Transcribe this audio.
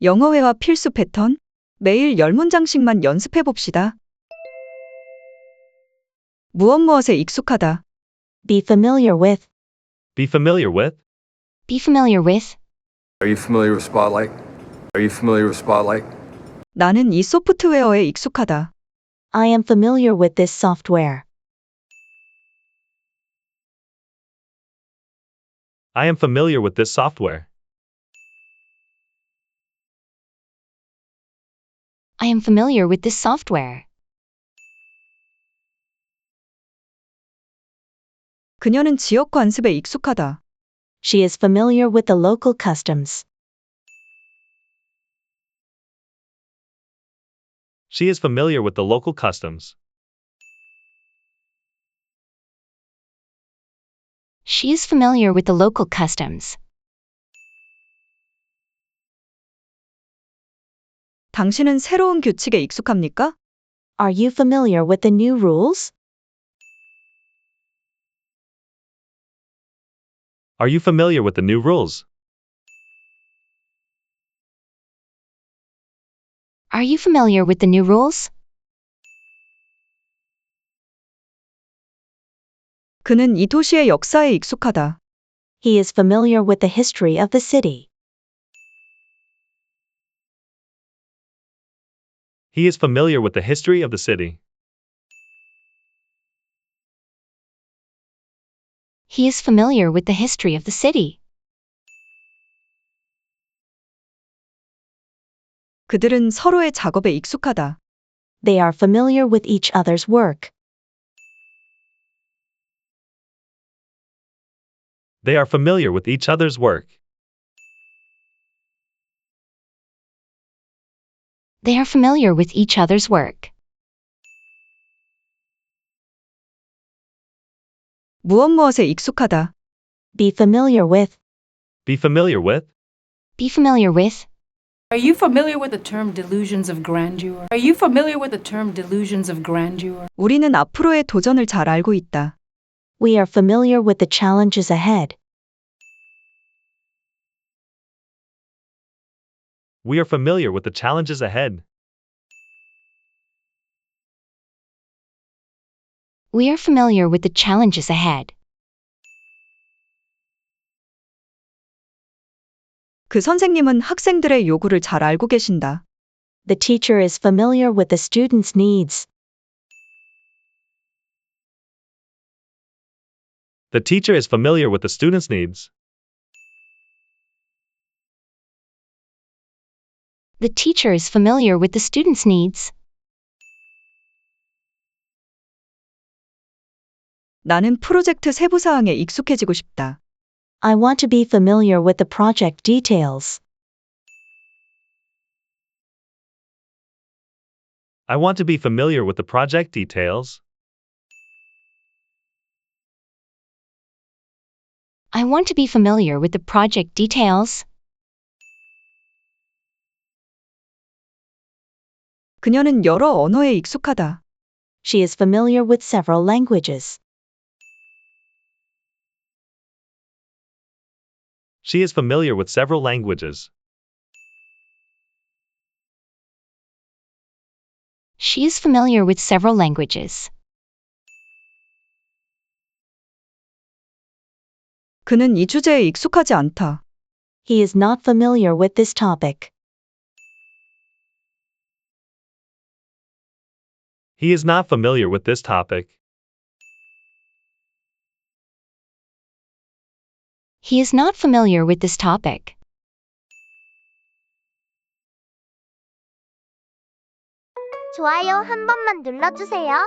영어회화 필수 패턴? 매일 10문장씩만 연습해 봅시다. 무엇 무엇에 익숙하다. Be familiar with. Be familiar with. Be familiar with. Are you familiar with Spotlight? Are you familiar with Spotlight? 나는 이 소프트웨어에 익숙하다. I am familiar with this software. I am familiar with this software. I am familiar with this software. 그녀는 지역 관습에 익숙하다. She is familiar with the local customs. She is familiar with the local customs. She is familiar with the local customs. 당신은 새로운 규칙에 익숙합니까? Are you familiar with the new rules? Are you familiar with the new rules? Are you familiar with the new rules? 그는 이 도시의 역사에 익숙하다. He is familiar with the history of the city. He is familiar with the history of the city. He is familiar with the history of the city. 그들은 서로의 작업에 익숙하다. They are familiar with each other's work. They are familiar with each other's work. They are familiar with each other's work. 무엇 무엇에 익숙하다. Be familiar with. Be familiar with. Be familiar with. Are you familiar with the term delusions of grandeur? Are you familiar with the term delusions of grandeur? 우리는 앞으로의 도전을 잘 알고 있다. We are familiar with the challenges ahead. We are familiar with the challenges ahead. We are familiar with the challenges ahead. 그 선생님은 학생들의 요구를 잘 알고 계신다. The teacher is familiar with the student's needs. The teacher is familiar with the student's needs. The teacher is familiar with the student's needs. 나는 프로젝트 세부 사항에 익숙해지고 싶다. I want to be familiar with the project details. I want to be familiar with the project details. I want to be familiar with the project details. 그녀는 여러 언어에 익숙하다. She is familiar with several languages. She is familiar with several languages. She is familiar with several languages. 그는 이 주제에 익숙하지 않다. He is not familiar with this topic. He is not familiar with this topic. He is not familiar with this topic. 좋아요 한 번만 눌러주세요.